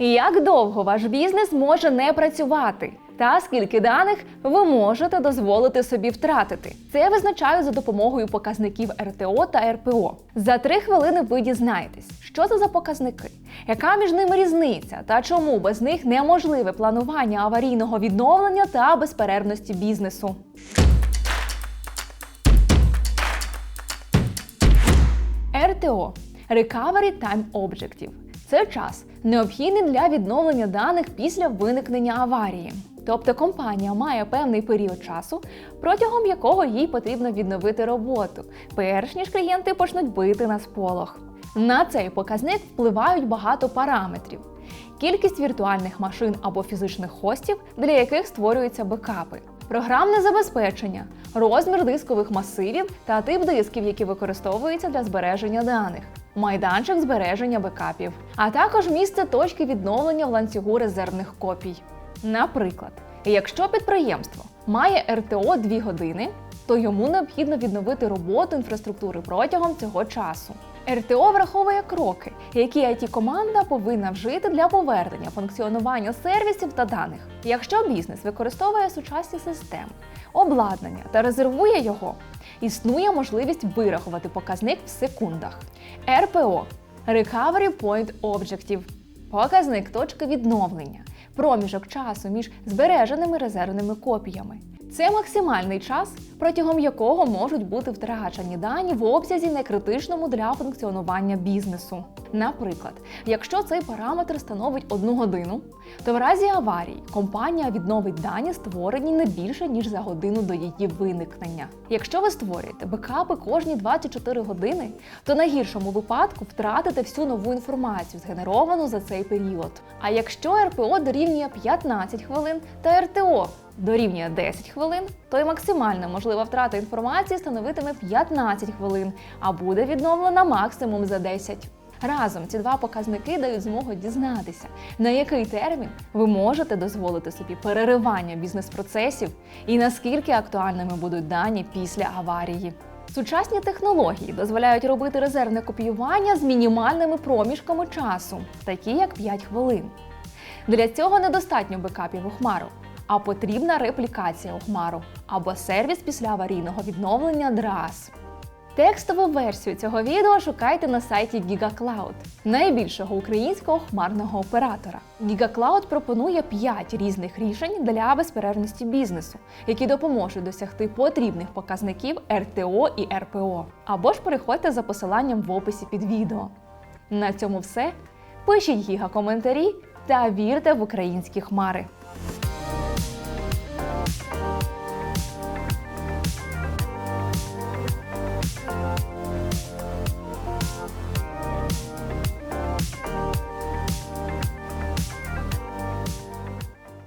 Як довго ваш бізнес може не працювати? Та скільки даних ви можете дозволити собі втратити? Це визначають за допомогою показників РТО та РПО. За три хвилини ви дізнаєтесь, що це за показники, яка між ними різниця та чому без них неможливе планування аварійного відновлення та безперервності бізнесу. РТО Recovery Time Objective – це час, необхідний для відновлення даних після виникнення аварії. Тобто компанія має певний період часу, протягом якого їй потрібно відновити роботу, перш ніж клієнти почнуть бити на сполох. На цей показник впливають багато параметрів: кількість віртуальних машин або фізичних хостів, для яких створюються бекапи, програмне забезпечення, розмір дискових масивів та тип дисків, які використовуються для збереження даних, майданчик збереження бекапів, а також місце точки відновлення в ланцюгу резервних копій. Наприклад, якщо підприємство має РТО 2 години, то йому необхідно відновити роботу інфраструктури протягом цього часу. РТО враховує кроки, які it команда повинна вжити для повернення функціонування сервісів та даних. Якщо бізнес використовує сучасні системи, обладнання та резервує його, існує можливість вирахувати показник в секундах. РПО Recovery Point Objective показник точки відновлення, проміжок часу між збереженими резервними копіями. Це максимальний час, протягом якого можуть бути втрачені дані в обсязі некритичному для функціонування бізнесу. Наприклад, якщо цей параметр становить одну годину, то в разі аварії компанія відновить дані, створені не більше ніж за годину до її виникнення. Якщо ви створюєте бекапи кожні 24 години, то на гіршому випадку втратите всю нову інформацію, згенеровану за цей період. А якщо РПО дорівнює 15 хвилин та РТО дорівнює 10 хвилин, то й максимальна можлива втрата інформації становитиме 15 хвилин, а буде відновлена максимум за 10. Разом ці два показники дають змогу дізнатися, на який термін ви можете дозволити собі переривання бізнес-процесів і наскільки актуальними будуть дані після аварії. Сучасні технології дозволяють робити резервне копіювання з мінімальними проміжками часу, такі як 5 хвилин. Для цього недостатньо бекапів у хмару, а потрібна реплікація у хмару або сервіс після аварійного відновлення DRAS. Текстову версію цього відео шукайте на сайті GigaCloud, найбільшого українського хмарного оператора. GigaCloud пропонує 5 різних рішень для безперервності бізнесу, які допоможуть досягти потрібних показників РТО і РПО. Або ж переходьте за посиланням в описі під відео. На цьому все. Пишіть гіга коментарі та вірте в українські хмари.